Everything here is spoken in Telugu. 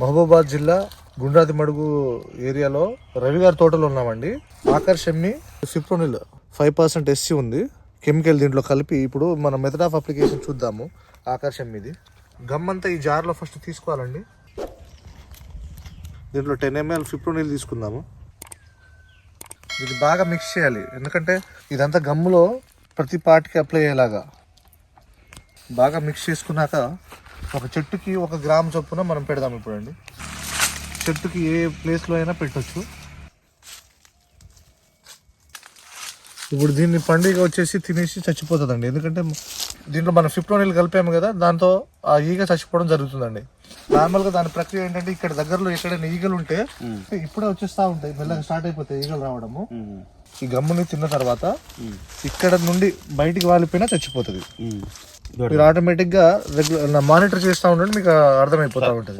మహబూబాద్ జిల్లా గుండ్రాది మడుగు ఏరియాలో రవి గారి తోటలో ఉన్నామండి. ఆకర్షమ్మి సిప్రోనిల్ ఫైవ్ పర్సెంట్ ఎస్సీ ఉంది. కెమికల్ దీంట్లో కలిపి ఇప్పుడు మన మెథడ్ ఆఫ్ అప్లికేషన్ చూద్దాము. ఆకర్షమ్మిది గమ్ అంతా ఈ జార్లో ఫస్ట్ తీసుకోవాలండి. దీంట్లో టెన్ ఎంఎల్ ఫిప్రోనిల్ తీసుకుందాము. ఇది బాగా మిక్స్ చేయాలి. ఎందుకంటే ఇదంతా గమ్ములో ప్రతి పార్ట్కి అప్లై అయ్యేలాగా. బాగా మిక్స్ చేసుకున్నాక ఒక చెట్టుకి ఒక గ్రామ్ చొప్పున మనం పెడదాం ఇప్పుడు అండి చెట్టుకి ఏ ప్లేస్లో అయినా పెట్టొచ్చు. ఇప్పుడు దీన్ని పండుగ వచ్చేసి తినేసి చచ్చిపోతుందండి. ఎందుకంటే దీంట్లో మనం ఫిప్రోనిల్ కలిపాము కదా దాంతో ఆ ఈగ చచ్చిపోవడం జరుగుతుందండి. నార్మల్గా దాని ప్రక్రియ ఏంటంటే ఇక్కడ దగ్గరలో ఎక్కడైనా ఈగలు ఉంటే ఇప్పుడే వచ్చేస్తా ఉంటాయి. మెల్లగా స్టార్ట్ అయిపోతాయి ఈగలు రావడము. ఈ గమ్ముని తిన్న తర్వాత ఇక్కడ నుండి బయటికి వాలిపోయినా చచ్చిపోతుంది. మీరు ఆటోమేటిక్గా రెగ్యులర్ మానిటర్ చేస్తూ ఉండండి మీకు అర్థమైపోతా ఉంటుంది.